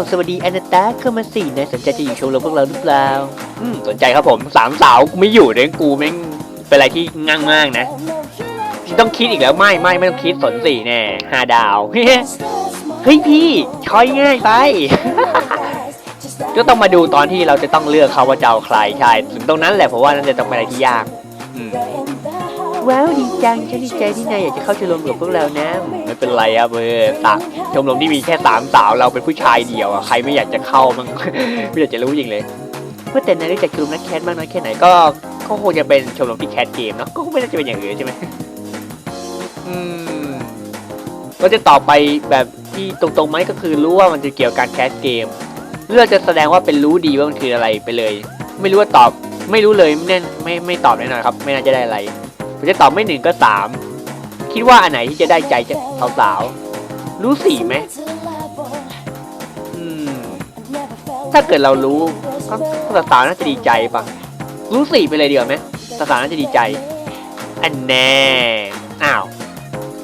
าวสวัสดีอนาตาเข้ามาสินายสนใจจะอยู่ชมรมพวกเราหรือเปล่าอืมสนใจครับผมสามสาวกูไม่อยู่เด้งกูแม่งเป็นอะไรที่ง่างมากนะต้องคิดอีกแล้วไม่ไม่ไม่ต้องคิดสนสี่แน่ห้าดาวเฮ้ยพี่ช้อยง่ายไปก็ต้องมาดูตอนที่เราจะต้องเลือกเขาว่าจะเอาใครใช่ถึงตรงนั้นแหละผมว่านั่นจะต้องเป็นอะไรที่ยาก อืม ว้าวดีจังฉันดีใจที่นายอยากจะเข้าชมรมกับพวกเรานะ ไม่เป็นไรครับเออสามชมรมที่มีแค่สามสาวเราเป็นผู้ชายเดียวอะใครไม่อยากจะเข้ามั้ง ไม่อยากจะรู้จริงเลยว่าแต่นายรู้จักกลุ่มนักแคสมากน้อยแค่ไหนก็ก็ก็คงจะเป็นชมรมที่แคสเกมเนาะก็ไม่น่าจะเป็นอย่างอื่นใช่ไหมอืมก็จะตอบไปแบบที่ตรงๆไหมก็คือรู้ว่ามันจะเกี่ยวกับการแคสเกมเลือกจะแสดงว่าเป็นรู้ดีว่ามันคืออะไรไปเลย ไม่รู้ว่าตอบ ไม่รู้เลยไม่แน่ไม่ไม่ตอบแน่นอนครับ ไม่น่าจะได้อะไร ผมจะตอบไม่หนึ่งก็สามคิดว่าอันไหนที่จะได้ใจจะสาวๆรู้สี่ไหมอืมถ้าเกิดเรารู้ก็สาวๆน่าจะดีใจปะรู้สี่ไปเลยเดีกว่าไหมสาวๆน่าจะดีใจ อันแน่อ้าว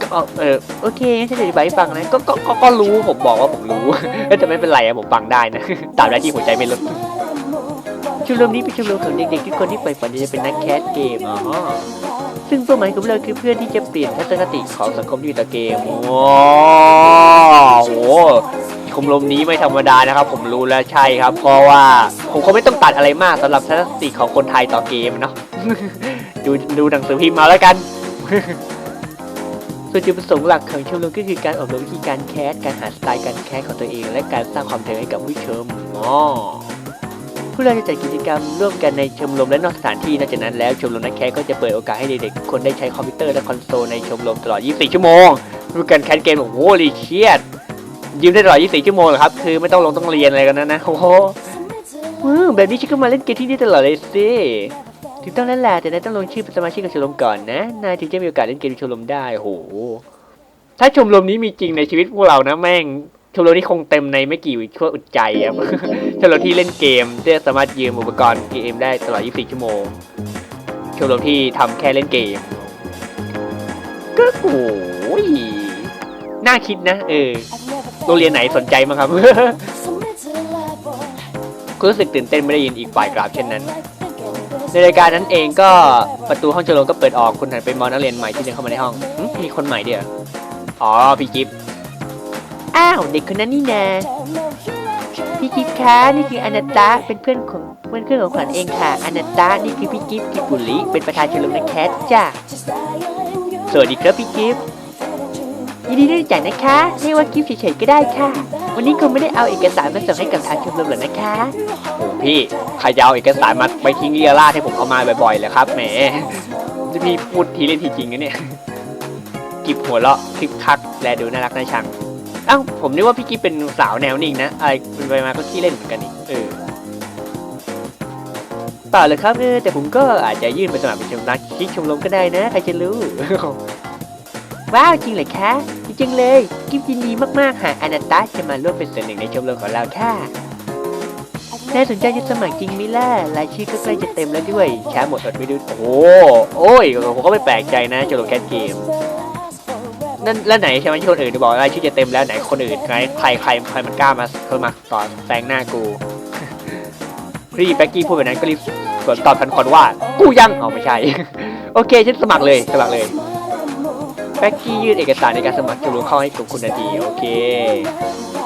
ก็เออโอเคฉันจะอธิบายให้ฟังนะก็ก็ก็ก็รู้ผมบอกว่าผมรู้แต่ไม่เป็นไรอะผมฟังได้นะตามได้ที่หัวใจไม่ลดชมรมนี้เป็นชมรมของเด็กๆทุกคนที่ใฝ่ฝันจะเป็นนักแคสเกมอ๋อ ซึ่งเป้าหมายของเราคือเพื่อนที่จะเปลี่ยนทัศนคติของสังคมที่อยู่ต่อเกม โอ้โหชมรมนี้ไม่ธรรมดานะครับ ผมรู้แล้วใช่ครับ เพราะว่าผมคงไม่ต้องตัดอะไรมากสำหรับทัศนคติของคนไทยต่อเกมเนาะดูดูหนังสือพิมพ์มาแล้วกันส่วนจุดประสงค์หลักของชมรมก็คือการอบรมวิธีการแคสการหาสไตล์การแคสของตัวเอง และการสร้างความเท่ให้กับผู้ชมอ๋อ พวกเราจะจัดกิจกรรมร่วมกันในชมรมและนอกสถานที่นอกจากนั้นแล้วชมรมนักแคสก็จะเปิดโอกาสให้เด็กๆทุกคนได้ใช้คอมพิวเตอร์และคอนโซลในชมรมตลอด 24 ชั่วโมงดูการแคสเกมโอ้โหรีเชียดยืมได้ตลอด 24 ชั่วโมงเหรอครับ คือไม่ต้องลงต้องเรียนอะไรกันนะนะโอ้โหแบบนี้ฉันก็มาเล่นเกมที่นี่ตลอดเลยสิถึงต้องนั่นแหละแต่นายต้องลงชื่อเป็นสมาชิกของชมรมก่อนนะนายถึงจะมีโอกาสเล่นเกมในชมรมได้โอ้โหถ้าชมรมนี้มีจริงในชีวิตพวกเรานะแม่ง ชมรมนี้คงเต็มในไม่กี่ชั่วอึดใจอะชมรมที่เล่นเกมที่สามารถยืมอุปกรณ์เกมได้ตลอด 24 ชั่วโมงชมรมที่ทำแค่เล่นเกม ก็โอ้ยน่าคิดนะเออโรงเรียนไหนสนใจมั้งครับคุณรู้สึกตื่นเต้นไม่ได้ยินอีกฝ่ายกล่าวเช่นนั้น ในรายการนั้นเองก็ประตูห้องชมรมก็เปิดออกคุณหันไปมองนักเรียนใหม่ที่เดินเข้ามาในห้องมีคนใหม่เดียวอ๋อพี่กิฟ อ้าวเด็กคนนั้นนี่นาพี่กิฟต์คะนี่คืออนันตะเป็นเพื่อนของเพื่อนเพื่อนของขวัญเองค่ะอนันตะนี่คือพี่กิฟต์กิบบุริเป็นประธานชมรมนักแคสจ้ะสวัสดีครับพี่กิฟต์ยินดีด้รู้จักนะคะเรียกว่ากิฟต์เฉยๆก็ได้ค่ะ วันนี้คงไม่ได้เอาเอกสารมาส่งให้กับทางชมรมหรอกนะคะโอ้พี่ใครจะเอาเอกสารมาไปทิ้งเรียราดให้ผมเอามาบ่อยๆเลยครับแหมจะพี่พูดทีเล่นทีจริงนะเนี่ยกิบหัวเราะคลิกคัก แลดูน่ารักน่าชัง อ้าผมนึกว่าพี่กิฟเป็นสาวแนวนิ่งนะอะไรเป็นไปมาก็ขี้เล่นเหมือนกันนี่เออเปล่าเลยครับเออแต่ผมก็อาจจะยื่นไปสมัครเป็นชมรมคิกชมรมก็ได้นะใครจะรู้ ว้าวจริงเหรอคะจริงเลย กิฟยินดีมากๆหากอนันตาจะมาร่วมเป็นส่วนหนึ่งในชมรมของเราค่ะน่าสนใจจะสมัครจริงไหมล่ะรายชื่อก็ใกล้จะเต็มแล้วด้วยช้าหมดอดไม่ดูโอ้โอ้ยผมก็ไม่แปลกใจนะจโลแคทเกม นั่นแล้วไหนใช่ไหมที่คนอื่นบอกว่าชื่อจะเต็มแล้วไหนคนอื่นใครใครใครใครมันกล้ามาเพิ่มาต่อแซงหน้ากูพี่แบ็กกี้พูดแบบนั้นก็รีบสวนตอบทันควันว่ากูยังเอาไม่ใช่ โอเคฉันสมัครเลยสมัครเลยแบ็กกี้ยื่นเอกสารในการสมัครชมรมเข้าให้กลุ่มคุณทันทีโอเค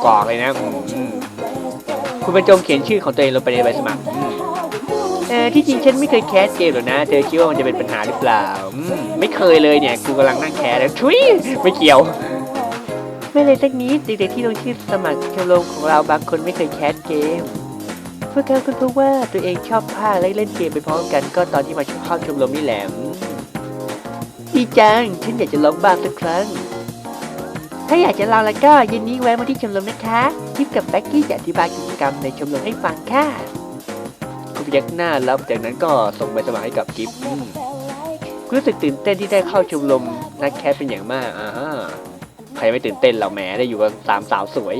กรอกเลยนะคุณบรรจงเขียนชื่อของตัวเองลงไปในใบสมัคร เออที่จริงฉันไม่เคยแคสเกมหรอกนะ เธอคิดว่ามันจะเป็นปัญหาหรือเปล่าอืมไม่เคยเลยเนี่ย กูกำลังนั่งแคร์แล้วทุยไม่เกี่ยว ไม่เลยสักนิดเด็กๆที่ลงชื่อสมัครชมรมของเราบางคนไม่เคยแคสเกมพวกเขาคุณพบว่าตัวเองชอบผ้าและเล่นเกมไปพร้อมกันก็ตอนที่มาเข้าชมรมนี่แหละดีจังฉันอยากจะลองบ้างสักครั้ง ถ้าอยากจะลองแล้วก็ย็นนี้แวะมาที่ชมรมนะคะทิปกับแบ็กกี้จะอธิบายกิจกรรมในชมรมให้ฟังค่ะ ยักหน้าแล้วจากนั้นก็ส่งใบสมัครให้กับกิฟต์อืมรู้สึกตื่นเต้นที่ได้เข้าชมรมนักแคสเป็นอย่างมากอ่าใครไม่ตื่นเต้นเราแหมได้อยู่กับสามสาวสวย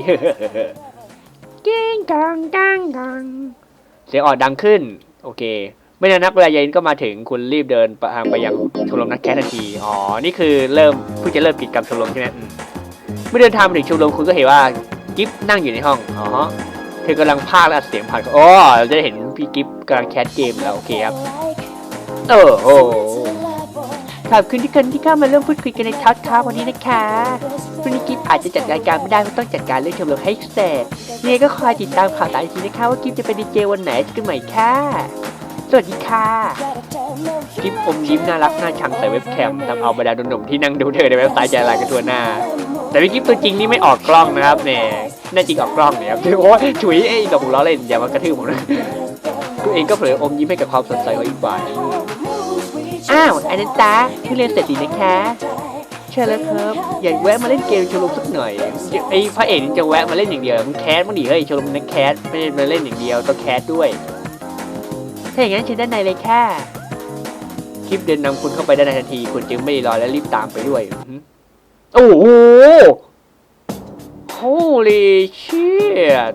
เก้งกังกังกังเสียงออดดังขึ้น โอเค ไม่นานนักเวลาเย็นก็มาถึงคุณรีบเดินไปทางไปยังชมรมนักแคสทันทีอ๋อนี่คือเริ่มเพิ่งจะเริ่มกิจกรรมชมรมใช่ไหมอืมเมื่อเดินทางมาถึงชมรมคุณก็เห็นว่ากิฟนั่งอยู่ในห้องอ๋อ เธอกำลังพากย์และอัดเสียงผ่านอ๋อเราจะได้เห็นพี่กิฟกำลังแคสเกมแล้วโอเคครับเออโอ้ขอบคุณทุกคนที่เข้ามาร่วมพูดคุยกันในทักทาวันนี้นะคะวันนี้กิฟอาจจะจัดรายการไม่ได้เพราะต้องจัดการเรื่องชมรมให้เสร็จยังไงก็คอยติดตามข่าวสารอีกทีนะคะว่ากิฟจะเป็นดีเจวันไหนเจอกันใหม่ค่ะ สวัสดีค่ะกิฟอมยิ้มน่ารักน่าชังใส่เว็บแคมทำเอาบรรดาหนุ่มๆที่นั่งดูเธอในเว็บไซต์ใจลายกันทั่วหน้า แต่พี่กิฟตัวจริงนี่ไม่ออกกล้องนะครับเนี่ยแน่จริงออกกล้องเนี่ยครับโอ้ยฉุยเอ้ยเราผมล้อเล่นอย่ามากระทืบผมนะตัวเองก็เผลออมยิ้มให้กับความสดใสของอีกฝ่ายอ้าวอันนั้นตาเพิ่งเรียนเสร็จดีนะคะใช่แล้วครับ อยากแวะมาเล่นเกมชมรมสักหน่อยไอ้พระเอกนี่จะแวะมาเล่นอย่างเดียวมึงแคสมั้งดิเฮ้ยชมรมนักแคสไม่ได้มาเล่นอย่างเดียวต้องแคสด้วย ถ้าอย่างนั้นเชิญด้านในเลยค่ะ คลิปเดินนำคุณเข้าไปด้านในทันที คุณจึงไม่รอและรีบตามไปด้วยโอ้โห holy shit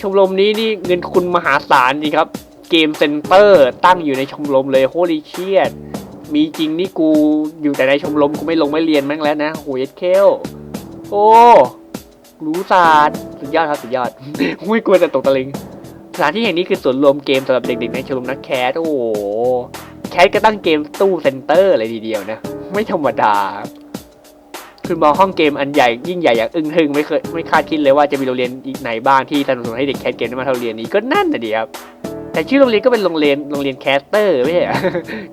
ชมรมนี้นี่เงินคุณมหาศาลจริงครับ เกมเซ็นเตอร์ตั้งอยู่ในชมรมเลย holy shit มีจริงนี่กูอยู่แต่ในชมรมกูไม่ลงไม่เรียนแม่งแล้วนะโหยเคลโอ้รู้ศาสตร์สุดยอดครับสุดยอดไม่กลัวจะตกตะลึง สถานที่แห่งนี้คือศูนย์รวมเกมสำหรับเด็กๆในชมรมนักแคสโอ้โหแคสก็ตั้งเกมตู้เซ็นเตอร์เลยทีเดียวนะ ไม่ธรรมดา คือมองห้องเกมอันใหญ่ยิ่งใหญ่อย่างอึ้งทึงไม่เคยไม่คาดคิดเลยว่าจะมีโรงเรียนอีกไหนบ้างที่สนับสนุนให้เด็กแคสเกมได้มาเท่าเรียนนี้ก็นั่นน่ะดีครับแต่ชื่อโรงเรียนก็เป็นโรงเรียนโรงเรียนแคสเตอร์ไม่ใช่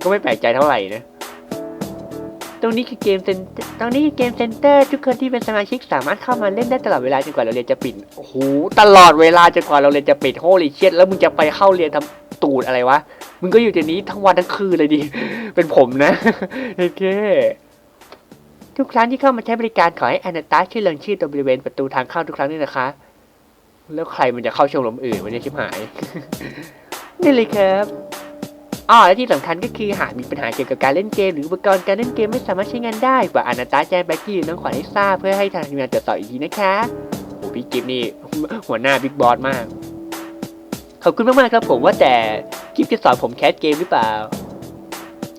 ก็ไม่แปลกใจเท่าไหร่นะ ตรงนี้คือเกมเซนตรงนี้คือเกมเซ็นเตอร์ทุกคนที่เป็นสมาชิกสามารถเข้ามาเล่นได้ตลอดเวลาจนกว่าเราเรียนจะปิดโอ้โหตลอดเวลาจนกว่าเราเรียนจะปิดโฮลิเชียแล้วมึงจะไปเข้าเรียนทำตูดอะไรวะมึงก็อยู่ในนี้ทั้งวันทั้งคืนเลยดิเป็นผมนะโอเคทุกครั้งที่เข้ามาใช้บริการขอให้อนาตาช่วยเรียงชื่อตรงบริเวณประตูทางเข้าทุกครั้งด้วยนะคะ แล้วใครมันจะเข้าชมรมอื่นวันนี้ชิบหาย นี่เลยครับ อ๋อและที่สำคัญก็คือหากมีปัญหาเกี่ยวกับการเล่นเกมหรืออุปกรณ์การเล่นเกมไม่สามารถใช้งานได้กว่าอนาตาแจ้งแบ็กกี้น้องขวัญให้ทราบเพื่อให้ทางทีมงานตรวจสอบอีกทีนะคะโอ้พี่กิฟนี่หัวหน้าบิ๊กบอสมาก ขอบคุณมากๆครับผมว่าแต่กิฟจะสอนผมแคสเกมหรือเปล่า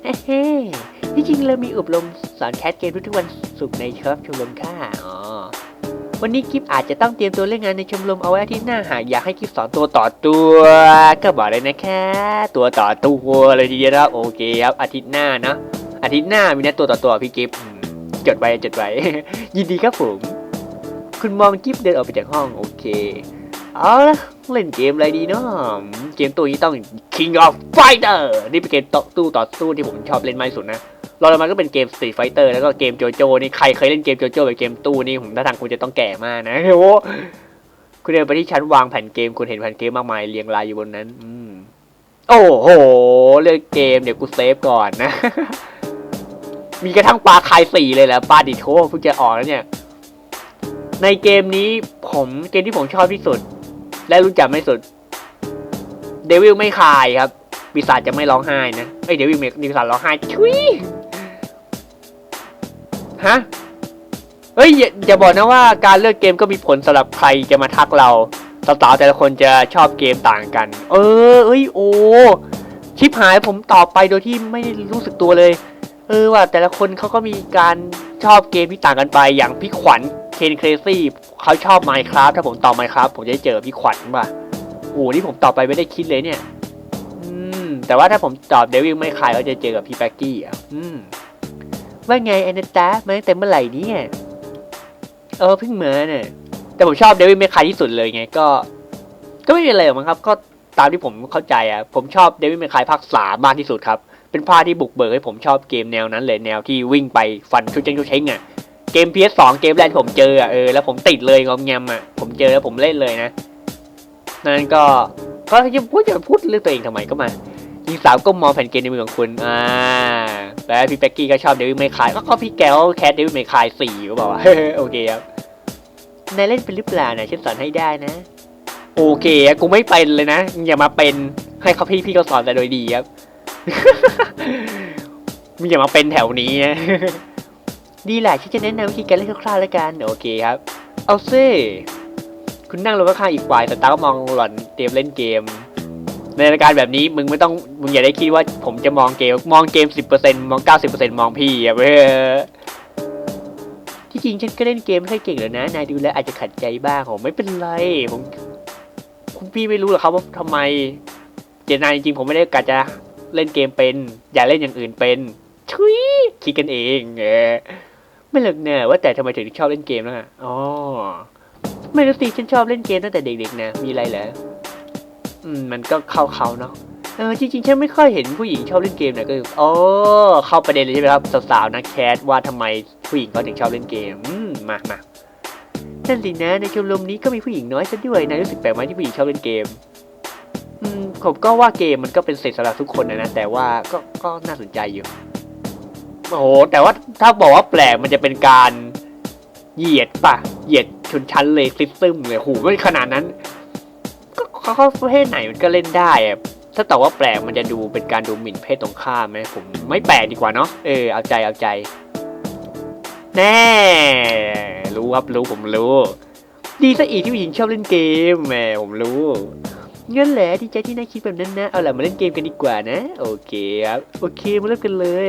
เฮ้ๆที่จริงเรามีอบรมสอนแคสเกมทุกวันศุกร์ในครับชมรมค่ะอ๋อ วันนี้กิฟอาจจะต้องเตรียมตัวเล่นงานในชมรมเอาไว้ทิตย์หน้าหากอยากให้กิฟสอนตัวต่อตัว ก็บอกเลยนะคะตัวต่อตัวเลยทีเดียวนะครับโอเคครับอาทิตย์หน้าเนะอาทิตย์หน้ามีนัดตัวต่อตัวพี่กิฟจดไว้จดไว้ ยินดีครับผม คุณมองกิฟเดินออกไปจากห้องโอเคเอาละเล่นเกมอะไรดีเนาะเกมตัวนี้ต้อง King of Fighter นี่เป็นเกมต่อตู้ต่อสู้ที่ผมชอบเล่นมากที่สุดนะ รองลงมาก็เป็นเกม Street Fighter แล้วก็เกมโจโจนี่ใครเคยเล่นเกมโจโจกับเกมตู้นี่ผมท่าทางคุณจะต้องแก่มากนะโอ้คุณเดินไปที่ชั้นวางแผ่นเกมคุณเห็นแผ่นเกมมากมายเรียงรายอยู่บนนั้น อืมโอ้โหเลือกเกมเดี๋ยวกูเซฟก่อนนะ มีกระทั่งปลาคายสี่เลยแหละปลาดิโทเพิ่งจะออกแล้วเนี่ย ในเกมนี้ผมเกมที่ผมชอบที่สุด และรู้จักไม่สุดเดวิลไม่คายครับปีศาจจะไม่ร้องไห้นะไอเดวิลไม่ปีศาจร้องไห้ชุย ฮะเฮ้ยอย่าอย่าบอกนะว่าการเลือกเกมก็มีผลสำหรับใครจะมาทักเราสาวๆแต่ละคนจะชอบเกมต่างกัน เออ เอ้ยโอ้ชิปหายผมตอบไปโดยที่ไม่รู้สึกตัวเลย เออว่าแต่ละคนเขาก็มีการชอบเกมที่ต่างกันไป อย่างพี่ขวัญเคนเครซี่เขาชอบ Minecraft ถ้าผมตอบ Minecraft ผมจะได้เจอพี่ขวัญป่ะโอ้นี่ผมตอบไปไม่ได้คิดเลยเนี่ย อืม แต่ว่าถ้าผมตอบเดวิลไม่คายก็จะเจอกับพี่แบ็กกี้อะ อืม ว่าไงอนาตามาตั้งแต่เมื่อไหร่เนี่ยเออเพิ่งมาเนี่ยแต่ผมชอบเดวิดเมคายที่สุดเลยไงก็ ก็ไม่มีอะไรหรอกมั้งครับ ก็ตามที่ผมเข้าใจอะ ผมชอบเดวิดเมคายภาคสามมากที่สุดครับ เป็นภาคที่บุกเบิกให้ผมชอบเกมแนวนั้นเลยแนวที่วิ่งไปฟันชุดเจงชุดเชงอะเกม PS2 เกมแรกที่ผมเจออะเออแล้วผมติดเลยงอมแงมอะผมเจอแล้วผมเล่นเลยนะนั่นก็ก็จะพูดจะพูดเรื่องตัวเองทำไมก็มา หญิงสาวก็มองแผ่นเกมในมือของคุณ อ่า แล้วพี่แบ็กกี้ก็ชอบเดวิดเมคายก็ก็พี่แก้วแคทเดวิดเมคายสี่ก็บอกว่าโอเคครับ นายเล่นเป็นหรือเปล่านะฉันสอนให้ได้นะ โอเคกูไม่เป็นเลยนะ อย่ามาเป็น ให้เขาพี่พี่เขาสอนแต่โดยดีครับมึงอย่ามาเป็นแถวนี้นะดีแหละฉันจะแนะนำวิธีการเล่นคร่าวๆแล้วกัน โอเคครับ เอาซิคุณนั่งลงข้างๆอีกฝ่ายแต่ตาก็มองหล่อนเตรียมเล่นเกม ในรายการแบบนี้มึงไม่ต้องมึงอย่าได้คิดว่าผมจะมองเกมมองเกมสิบเปอร์เซ็นมองเก้าสิบเปอร์เซ็นมองพี่อะเว้ยที่จริงฉันก็เล่นเกมไม่ค่อยเก่งแล้วนะนายดูแลอาจจะขัดใจบ้างผมไม่เป็นไรผมคุณพี่ไม่รู้หรอกครับว่าทำไม เจตนายจริงผมไม่ได้กะจะเล่นเกมเป็น อย่าเล่นอย่างอื่นเป็นชุยคิดกันเองเออไม่เลิกเนอะว่าแต่ทำไมถึงชอบเล่นเกมล่ะอ๋อไม่รู้สิฉันชอบเล่นเกมตั้งแต่เด็กๆนะมีอะไรเหรอ อืมมันก็เข้าเขาเนาะเออจริงๆฉันไม่ค่อยเห็นผู้หญิงชอบเล่นเกมนะก็คืออ๋อเข้าประเด็นเลยใช่ไหมครับสาวๆนะแคทว่าทำไมผู้หญิงเขาถึงชอบเล่นเกมอืมมามานั่นสินะในชมรมนี้ก็มีผู้หญิงน้อยซะด้วยนายรู้สึกแปลกไหมที่ผู้หญิงชอบเล่นเกมอืมผมก็ว่าเกมมันก็เป็นเสร็จสำหรับทุกคนนะนะแต่ว่าก็ก็น่าสนใจอยู่โอ้โหแต่ว่าถ้าบอกว่าแปลกมันจะเป็นการเหยียดปะเหยียดชนชั้นเลยซิสซึมเลยโหไม่ขนาดนั้น เขาเข้าประเภทไหนมันก็เล่นได้อะถ้าแต่ว่าแปลกมันจะดูเป็นการดูหมิ่นเพศตรงข้ามไหมผมไม่แปลกดีกว่าเนาะเออเอาใจเอาใจ แน่ รู้ครับรู้ผมรู้ ดีซะอีกที่ผู้หญิงชอบเล่นเกมแหมผมรู้งั้นแหละดีใจที่นายคิดแบบนั้นนะเอาล่ะมาเล่นเกมกันดีกว่านะ โอเคครับโอเคมาเริ่มกันเลย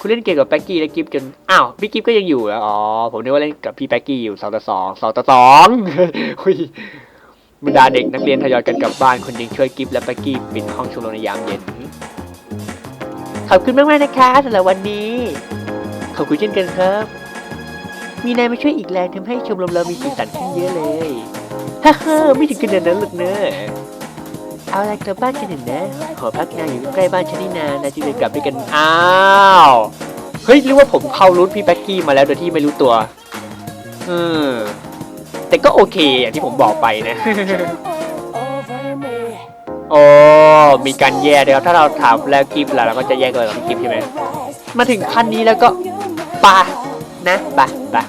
คุณเล่นเกมกับแป๊กกี้และกิฟจนอ้าวพี่กิฟก็ยังอยู่อ๋อผมนึกว่าเล่นกับพี่แป๊กกี้อยู่สองต่อสองสองต่อสองหุย บรรดาเด็กนักเรียนทยอยกันกลับบ้านคนหนึงช่วยกิฟและแป๊กกี้ปิดห้องชมรมในยามเย็น ขอบคุณมากมากๆนะคะสำหรับวันนี้ ขอบคุณเช่นกันครับ มีนายมาช่วยอีกแรงทำให้ชมรมเรามีสีสันขึ้นเยอะเลยฮ่าฮ่าไม่ถึงขนาดนั้นหรอกเนอะเอาอะไรกลับบ้านกันเถอะนะ ขอพักนายอยู่ใกล้บ้านฉันนี่นานนะที่จะกลับด้วยกัน อ้าว เฮ้ยหรือว่าผมเข้ารูทพี่แบ็กกี้มาแล้วโดยที่ไม่รู้ตัว เออ แต่ก็โอเคอย่างที่ผมบอกไปนะ โอ้มีการแยกเลยครับถ้าเราถามแล้วกิฟต์ล่ะเราก็จะแยกเลยกับกิฟต์ใช่ไหมมาถึงขั้นนี้แล้วก็ปะนะปะปะ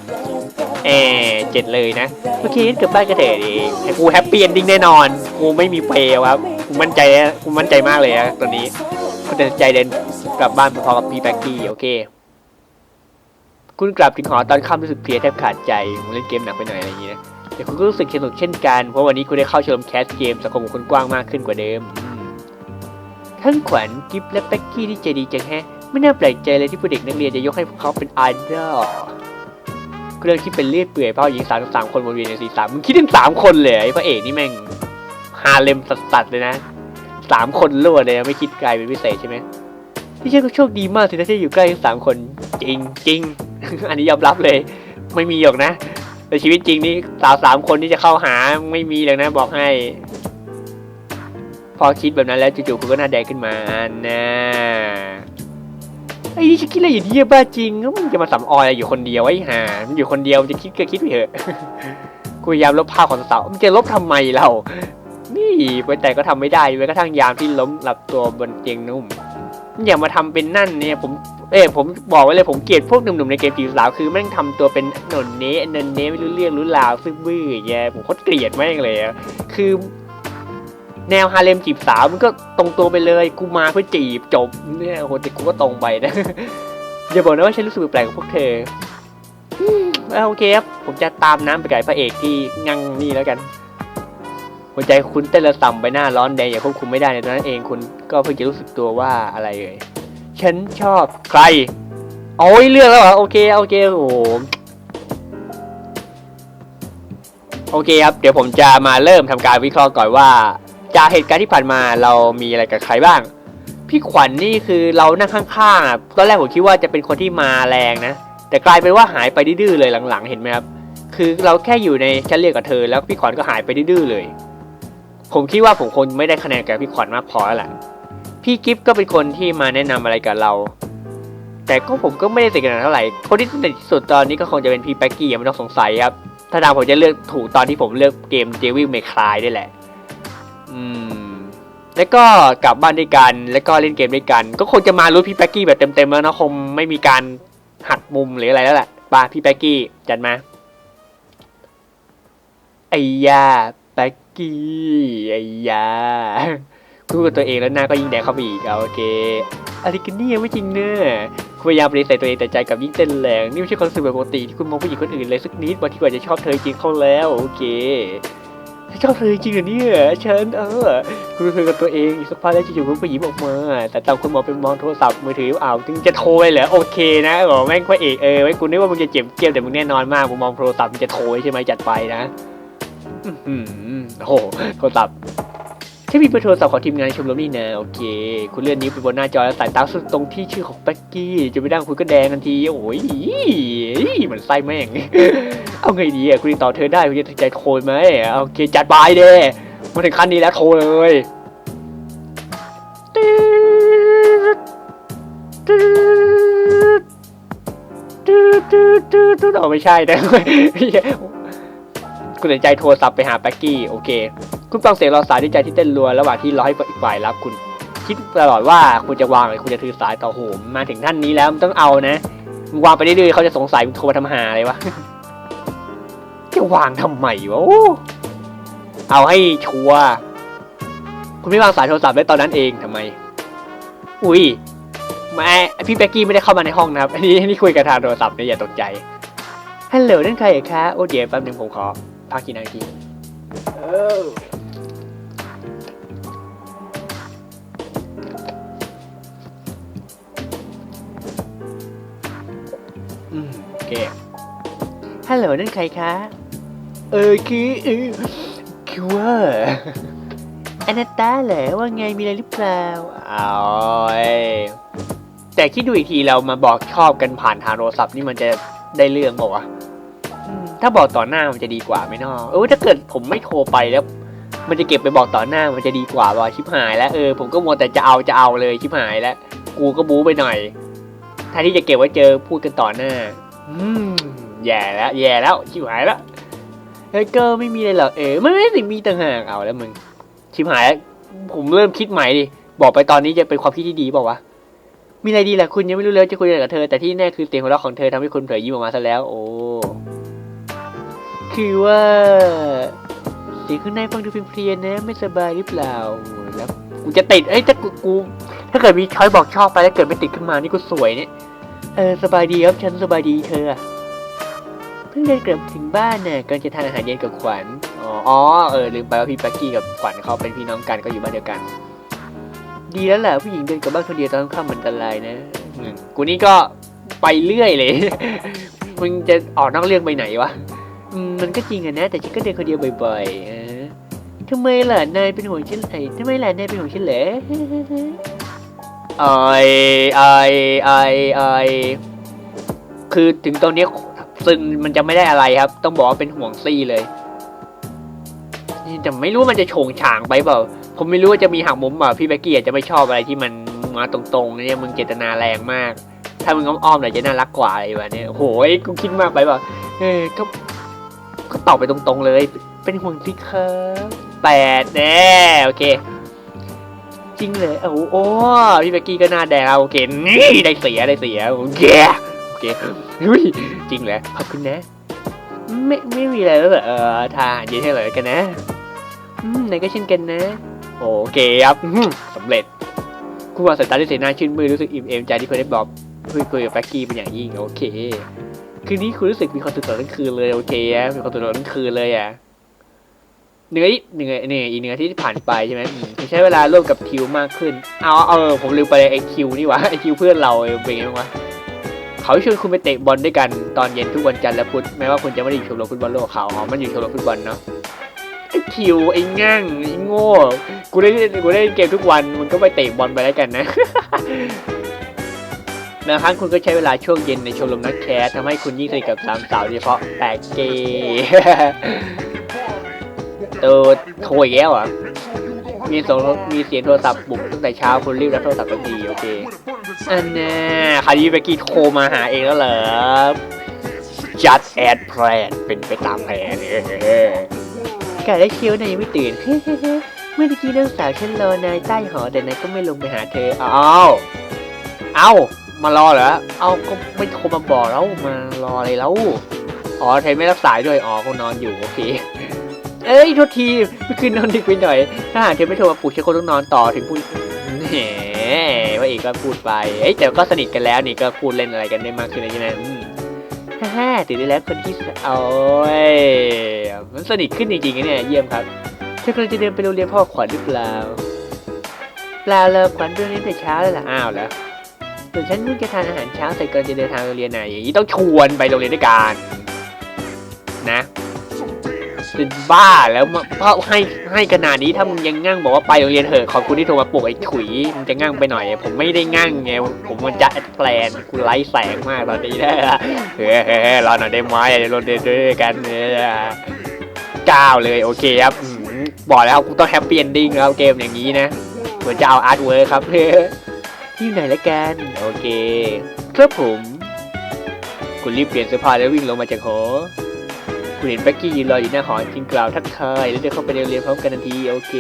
เออเจ็ดเลยนะโอเคงั้นกลับบ้านกันเถอะดิแต่กูแฮปปี้เอนดิ้งแน่นอนกูไม่มีเฟลครับกูมั่นใจนะกูมั่นใจมากเลยนะตอนนี้กูตัดสินใจเดินกลับบ้านพร้อมกับพี่แบ็กกี้โอเค คุณกลับถึงหอตอนค่ำรู้สึกเพลียแทบขาดใจผมเล่นเกมหนักไปหน่อยอะไรอย่างนี้นะแต่คุณก็รู้สึกสนุกเช่นกัน เพราะวันนี้คุณได้เข้าชมรมแคสเกมสังคมของคนกว้างมากขึ้นกว่าเดิม ทั้งขวัญกิฟและแบ็กกี้ที่ใจดีจังแฮะ ไม่น่าแปลกใจเลยที่ผู้เด็กนักเรียนจะยกให้พวกเขาเป็นไอดอลเรื่องที่เป็นเลือดเปื่อยเพราะหญิงสาวสามคนวนเวียนในสีสามมึงคิดถึงสามคนเลยไอ้พระเอกนี่แม่งฮาเลมสัสๆเลยนะสามคนรวเลยนะไม่คิดไกลเป็นพิเศษใช่ไหมที่เชื่อก็โชคดีมากสินะที่อยู่ใกล้ทั้งสามคนจริงจริง อันนี้ยอมรับเลย ไม่มีหรอกนะในชีวิตจริงนี่สาวสามคนที่จะเข้าหาไม่มีเลยนะ บอกให้ พอคิดแบบนั้นแล้วจู่ๆคุณก็หน้าแดงขึ้นมานะไอ้นี่ฉันคิดอะไรอย่างนี้บ้าจริงมึงจะมาสำออยอะไรอยู่คนเดียวไอ้ห่ามันอยู่คนเดียวมันจะคิดก็คิดไปเถอะกูพยายามลบภาพของสาวมันจะลบทำไมเรา นี่ไปแต่ก็ทำไม่ได้แม้กระทั่งยามที่ล้มหลับตัวบนเตียงนุ่ม อย่ามาทำเป็นนั่นเนี่ยผมเอ้ผมบอกไว้เลยผมเกลียดพวกหนุ่มๆในเกมจีบสาวคือแม่งทำตัวเป็นหนนเนะเนนเนะไม่รู้เรื่องรู้ราวซึ่งบื้ออย่างเงี้ยผมโคตรเกลียดแม่งเลยคือ แนวฮาเลมจีบสาวมันก็ตรงตัวไปเลยกูมาเพื่อจีบจบเนี่ยโหแต่กูก็ตรงไปนะอย่าบอกนะว่าฉันรู้สึกแปลกกับพวกเธอโอเคครับผมจะตามน้ำไปไก่พระเอกที่งังนี่แล้วกัน หัวใจคุณเต้นระส่ำใบหน้าร้อนแดงอย่าควบคุมไม่ได้ในตอนนั้นเองคุณก็เพิ่งจะรู้สึกตัวว่าอะไรเอ่ยฉันชอบใครโอ้ยเลือกแล้วเหรอโอเคโอเคโอ้โหโอเคครับ เดี๋ยวผมจะมาเริ่มทำการวิเคราะห์ก่อนว่า จากเหตุการณ์ที่ผ่านมาเรามีอะไรกับใครบ้าง พี่ขวัญนนี่คือเรานั่งข้างๆอะตอนแรกผมคิดว่าจะเป็นคนที่มาแรงนะ แต่กลายเป็นว่าหายไปดื้อเลยหลังๆ เห็นไหมครับ คือเราแค่อยู่ในชั้นเรียนกับเธอ แล้วพี่ขวัญก็หายไปดื้อเลย ผมคิดว่าผมคงไม่ได้คะแนนกับพี่ขวัญมากพอแล้วแหละพี่กิฟต์ก็เป็นคนที่มาแนะนำอะไรกับเรา แต่ก็ผมก็ไม่ได้สนิทกันเท่าไหร่คนที่สนิทที่สุดตอนนี้ก็คงจะเป็นพี่แป๊กกี้ยังไม่ต้องสงสัยครับ ถ้าทาผมจะเลือกถูกตอนที่ผมเลือกเกม Devil May Cry ได้แหละ อืม แล้วก็กลับบ้านด้วยกัน แล้วก็เล่นเกมด้วยกัน ก็คงจะมารู้พี่แป๊กกี้แบบเต็มๆแล้วนะคงไม่มีการหักมุมหรืออะไรแล้วแหละไปาพี่แป๊กกี้จัดมาไอ้ยา กี้ไอ้ยาพูดกับตัวเองแล้วหน้าก็ยิ่งแดงเข้าไปอีกเอาโอเคอะไรกันเนี่ยไม่จริงเนอะคุณพยายามปฏิเสธตัวเองแต่ใจกับยิ่งเต้นแรงนี่ไม่ใช่ความรู้สึกแบบปกติที่คุณมองผู้หญิงคนอื่นเลยสักนิดวันที่กว่าจะชอบเธอจริงเข้าแล้วโอเคชอบเธอจริงเหรอเนี่ยฉันเออคุณเป็นเพื่กับตัวเองอีกสักพักแล้วจะอยู่ๆก็หยิบออกมาแต่ตามคุณหมอเป็นมองโทรศัพท์มือถืออ้าวถึงจะโทรไปเหรอโอเคนะบอกแม่งพระเอกเออไว้กูนึกว่ามึงจะเจ็บเกลียวแต่มึงแน่นอนมากมึงมองโทรศัพท์มึงจะโทรใช่ไหมจัดไปนะ อื้อหือโอ้โหโทรศัพท์ใช่มีเบอร์โทรศัพท์ของทีมงานชมรมนี่นะโอเค คุณเลื่อนนิ้วไปบนหน้าจอแล้วสายตาสุดตรงที่ชื่อของแบ็กกี้จะไม่ได้คุณก็แดงทันที โอ้ยเหมือนไส้แม่ง เอาไงดีอะคุณติดต่อเธอได้คุณจะใจโทรไหมโอเค จัดไปเด้มาถึงขั้นนี้แล้วโทรเลยตืดตืดตืดตืดตืดตืดเอาไม่ใช่นะ คุณตัดสินใจโทรศัพท์ไปหาแบ็กกี้โอเค คุณฟังเสียงรอสายด้วยใจที่เต้นรัวระหว่างที่รอให้อีกฝ่ายรับคุณ คิดตลอดว่าคุณจะวางหรือคุณจะถือสายต่อโหมมาถึงท่านนี้แล้วมันต้องเอานะมึงวางไปเรื่อยๆเขาจะสงสัยมึงโทรมาทำหาอะไรวะจะวางทำไมวะเอาให้ชัวร์คุณไม่วางสายโทรศัพท์ได้ตอนนั้นเองทำไม อุ้ยแม่พี่แบ็กกี้ไม่ได้เข้ามาในห้องนะครับอันนี้นี่คุยกับทางโทรศัพท์นะอย่าตกใจฮัลโหลนั่นใครเหรอคะโอ้เดี๋ยวแป๊บนึงผมขอ พักกินนาทีเอออืมโอเคฮัลโหลนั่นใครคะ เออคือเออคือว่าอนาตาเหรอว่าไงมีอะไรหรือเปล่าอ้าวเอ้ยแต่คิดดูอีกทีเรามาบอกชอบกันผ่านทางโทรศัพท์นี่มันจะได้เรื่องบอกว่าวะอืม ถ้าบอกต่อหน้ามันจะดีกว่าไหมนาะเออถ้าเกิดผมไม่โทรไปแล้ว มันจะเก็บไปบอกต่อหน้ามันจะดีกว่าว่ะชิบหายแล้วเออผมก็มัวแต่จะเอาจะเอาเลยชิบหายแล้ว กูก็บู๊ไปหน่อยแทนที่จะเก็บไว้เจอพูดกันต่อหน้า อืมแย่แล้ว แย่แล้วชิบหายแล้วเฮ้ยก็ไม่มีอะไรหรอเออไม่ไม่สิมีต่างหากเอาแล้วมึงชิบหายแล้วผมเริ่มคิดใหม่ดิบอกไปตอนนี้จะเป็นความคิดที่ดีเปล่าวะมีอะไรดีแหละคุณยังไม่รู้เลยจะคุยอะไรกับเธอแต่ที่แน่คือเสียงหัวเราะของเธอทำให้คุณเผยยิ้มออกมาซะแล้ว โอ้ คือว่าเสียงข้างในฟังดูเพลียๆนะ ไม่สบายหรือเปล่าแล้วกูจะติดเอ้ยถ้ากูกู ถ้าเกิดมีช้อยบอกชอบไปแล้วเกิดไม่ติดขึ้นมานี่กูสวยเนี่ยเออสบายดีครับฉันสบายดีเธอเพิ่งเดินกลับถึงบ้านน่ะกำลังจะทานอาหารเย็นกับขวัญอ๋ออเออลืมไปว่าพี่แป๊กกี้กับขวัญเขาเป็นพี่น้องกันก็อยู่บ้านเดียวกัน ดีแล้วแหละผู้หญิงเดินกลับบ้านคนเดียวตอนค่ำมันอันตรายนะกูนี่ก็ไปเรื่อยเลยมึงจะออกนอกเรื่องไปไหนวะ มันก็จริงอะนะ แต่ฉันก็เดินคนเดียวบ่อยๆเออทำไมล่ะนายเป็นห่วงฉันไอ้ทำไมล่ะนายเป็นห่วงฉันเหรอไอไอไอไอคือถึงตรงนี้ซึนมันจะไม่ได้อะไรครับ ต้องบอกว่าเป็นห่วงซี่เลยแต่ไม่รู้มันจะโฉงฉางไปเปล่า ผมไม่รู้ว่าจะมีหักมุมเปล่าพี่แบกกี้อาจจะไม่ชอบอะไรที่มันมาตรงๆเนี่ยมึงเจตนาแรงมาก ถ้ามึงอ้อมๆหน่อยจะน่ารักกว่าอะไรวะเนี่ยโอ้โหกูคิดมากไปเปล่าเออก็ ก็ตอบไปตรงๆเลย เป็นห่วงซี่ครับแปดแน่โอเค จริงเลยโอ้โหโอ้พี่เบกกี้ก็หน้าแดงโอเค นี่ได้เสียได้เสียโอเคโอเคอุ้ยจริงเหรอขอบคุณนะ ไม่ไม่มีอะไรแล้วเหรอเออทานเย็นให้เลยกันนะอืมไหนก็เช่นกันนะ โอเคครับสำเร็จคุณวางสายตาด้วยสีหน้าชื่นมื่นรู้สึกอิ่มเอมใจที่เพื่อนได้บอกคุยคุยกับแบกกี้เป็นอย่างยิ่งโอเค คืนนี้คุณรู้สึกมีความสุขตลอดทั้งคืนเลยโอเคอะมีความสุขตลอดทั้งคืนเลยอะเหนื่อยเหนื่อยเหนื่อยอีกเหนื่อยที่ผ่านไปใช่ไหมใช้เวลาร่วมกับคิวมากขึ้น เอาเอาเอผมลืมไปเลยไอคิวนี่วะไอคิวเพื่อนเราเป็นไงบ้างวะเขาชวนคุณไปเตะบอลด้วยกันตอนเย็นทุกวันจันทร์และพุธแม้ว่าคุณจะไม่ได้อยู่ชมรมฟุตบอลโลกเขาอ๋อมันอยู่ชมรมฟุตบอลเนาะไอคิวไอง่างไอโง่กูได้กูได้เล่นเกมทุกวันมันก็ไปเตะบอลไปแล้วกันนะ บางครั้งคุณก็ใช้เวลาช่วงเย็นในชมรมนักแคสทำให้คุณยิ่งสนิทกับสามสาวโดยเฉพาะแปลกเกย์เออโทรอีกแล้วอะมีสงมีเสียงโทรศัพท์บุกตั้งแต่เช้าคุณรีบรับโทรศัพท์ทันทีโอเคอันน่คราวนี้เบกกี้โทรมาหาเองแล้วเหรอจัดแอดแพลนเป็นไปตามแผนเออกได้เชียวนายยังไม่ตื่น เมื่อกี้นักสาวฉันรอนายใต้หอแต่นายก็ไม่ลงไปหาเธออ้าว เอ้า มารอเหรอ เอาก็ไม่โทรมาบอกแล้วมารออะไรแล้ว อ๋อเธอไม่รับสายด้วย อ๋อเขานอนอยู่โอเค เอ้ยโทษทีเมื่อคืนนอนดึกไปหน่อย ถ้าหากเธอไม่โทรมาปลุกฉันคงต้องนอนต่อถึงพูดแหมว่าเอกก็พูดไป เอ้ยแต่ก็สนิทกันแล้วนี่ก็พูดเล่นอะไรกันได้มากขึ้นเลยใช่ไหมฮ่าฮ่าตื่นได้แล้วคนที่สโอ้ยมันสนิทขึ้นจริงๆนะเนี่ยเยี่ยมครับเธอกำลังจะเดินไปโรงเรียนพ่อขวัญหรือเปล่าเปล่าเลยขวัญเดินเรียนแต่เช้าเลยล่ะอ้าวแล้ว ส่วนฉันเพิ่งจะทานอาหารเช้าเสร็จก่อนจะเดินทางโรงเรียนไหนอย่างนี้ต้องชวนไปโรงเรียนด้วยกันนะเป็นบ้าแล้วมาเพราะให้ให้ขนาดนี้ถ้ามึงยังงั่งบอกว่าไปโรงเรียนเถอะขอบคุณที่โทรมาปลุกไอ้ถุยมึงจะงั่งไปหน่อย ผมไม่ได้งั่งไงผมมันจะแปลนกูไร้แสงมากตอนนี้นะเฮ้ยเฮ้ยรอหน่อยได้ไหมเดี๋ยวเราเดินด้วยกันเนี่ยก้าวเลยโอเคครับบอกแล้วกูต้องแฮปปี้เอนดิ้งแล้วเกมอย่างนี้นะเหมือนจะเอาอาร์ตเวิร์ครับ ที่ไหนละกัน โอเค ครับผม คุณรีบเปลี่ยนเสื้อผ้าแล้ววิ่งลงมาจากหอ คุณเห็นแบ็กกี้ยืนรออยู่หน้าหอจึงกล่าวทักทายแล้วเดินเข้าไปในโรงเรียนพร้อมกันทันที โอเค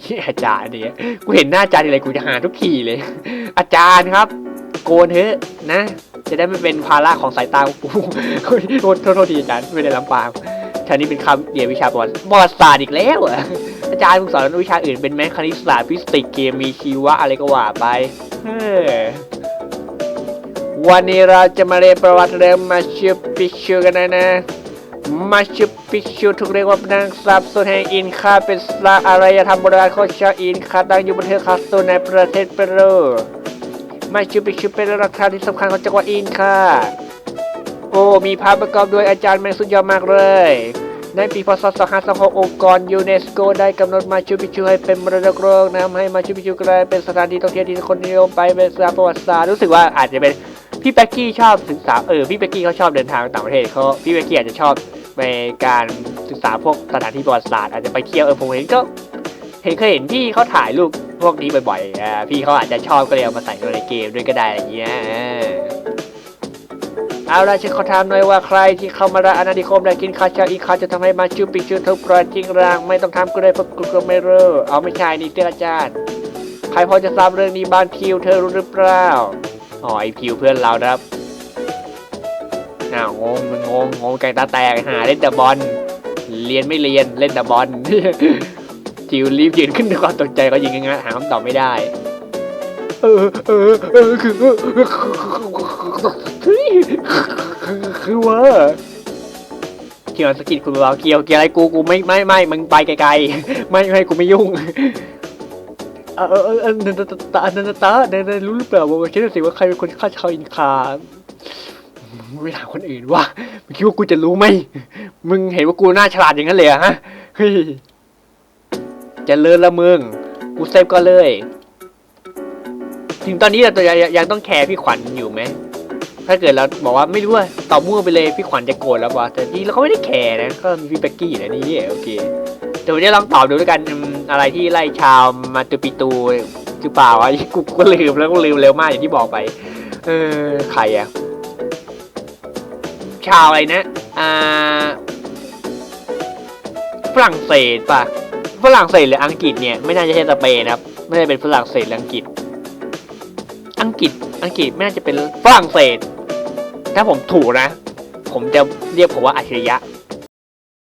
เหี้ยอาจารย์เนี่ย กูเห็นหน้าอาจารย์ทีไรกูจะหาทุกทีเลย อาจารย์ครับ โกนเถอะนะ จะได้ไม่เป็นภาระของสายตาของกูโทษโทษโทษทีอาจารย์ไม่ได้ลำปางฉันนี่เป็นคำเรียนวิชาประวัติประวัติศาสตร์อีกแล้วเหรอะ อาจารย์มึงสอนวิชาอื่นเป็นไหมคณิตศาสตร์ฟิสิกส์เคมีชีวะอะไรก็ว่าไปเฮ้อวันนี้เราจะมาเรียนประวัติเรื่องมาชูปิชูกันนะนะมาชูปิชูถูกเรียกว่าเป็นนางสาบสูญแห่งอินคาเป็นสลาอารยธรรมโบราณของชาวอินคาตั้งอยู่บนเทือกเขาสูในประเทศเปรูมาชูปิชูเป็นรักฐานที่สำคัญของจังหวัดอินคาโอ้มีภาพประกอบโดยอาจารย์แมงสุดยอดมากเลย ในปีพศ 2526 องค์กรยูเนสโกได้กำหนดมาชูปิชูให้เป็นมรดกโลกนำให้มาชูปิชูกลายเป็นสถานที่ท่องเที่ยวที่คนนิยมไปเป็นสถานประวัติศาสตร์รู้สึกว่าอาจจะเป็นพี่แบ็กกี้ชอบศึกษาเออพี่แบ็กกี้เขาชอบเดินทางต่างประเทศเขาพี่แบ็กกี้อาจจะชอบในการศึกษาพวกสถานที่ประวัติศาสตร์อาจจะไปเที่ยวเออผมเห็นก็เห็นเคยเห็นพี่เขาถ่ายรูปพวกนี้บ่อยๆอ่าพี่เขาอาจจะชอบก็เลยเอามาใส่ในเกมด้วยก็ได้อะไรอย่างเงี้ยอ่า เอาละฉันขอถามหน่อยว่าใครที่เข้ามารับอาณานิคมและกินข้าวเช้าอีกคาจะทำให้มาชูปิชูทุกปลอยจริงรางไม่ต้องทำก็ได้เพราะกูก็ไม่รู้เอาไม่ใช่นี่เตือนอาจารย์ใครพอจะทราบเรื่องนี้บ้านคิวเธอรู้หรือเปล่าอ๋อไอพิวเพื่อนเราครับอ้าวงงมึงงงงงไก่ตาแตกหาเล่นแต่บอลเรียนไม่เรียนเล่นแต่บอลจิวรีบยืนขึ้นด้วยความตกใจก็ยิงงั้นหาคำตอบไม่ได้ เออเออเออคือ คือว่าเกี่ยวสกิดคุณเราเกี่ยวเกี่ยวอะไรกูกูไม่ไม่ไม่มึงไปไกลๆไม่ไม่กูไม่ยุ่งเออเออเออเออนันตาตานันตาเนรู้หรือเปล่าว่าคิดดูสิว่าใครเป็นคนฆ่าชาวอินคาไม่ถามคนอื่นว่ามึงคิดว่ากูจะรู้ไหมมึงเห็นว่ากูหน้าฉลาดอย่างนั้นเลยฮะเฮ้ยจะเลิศละมึงกูเซฟก็เลย ถึงตอนนี้เรายังยังต้องแคร์พี่ขวัญอยู่ไหม ถ้าเกิดเราบอกว่าไม่รู้ว่าตอบมั่วไปเลยพี่ขวัญจะโกรธแล้ววะแต่จริงเราก็ไม่ได้แคร์นะก็มีพี่เบกกี้อยู่ในนี้โอเคเดี๋ยวจะลองตอบดูด้วยกันอะไรที่ไล่ชาวมาตูปิตูหรือเปล่าวะกูก็ลืมแล้วก็ลืมเร็วมากอย่างที่บอกไป เออใครอะชาวอะไรนะอ่าฝรั่งเศสป่ะฝรั่งเศสหรืออังกฤษเนี่ยไม่น่าจะใช่สเปนนะครับไม่ได้เป็นฝรั่งเศสหรืออังกฤษ อังกฤษอังกฤษไม่น่าจะเป็นฝรั่งเศส ถ้าผมถูกนะ ผมจะเรียกผมว่าอัจฉริยะ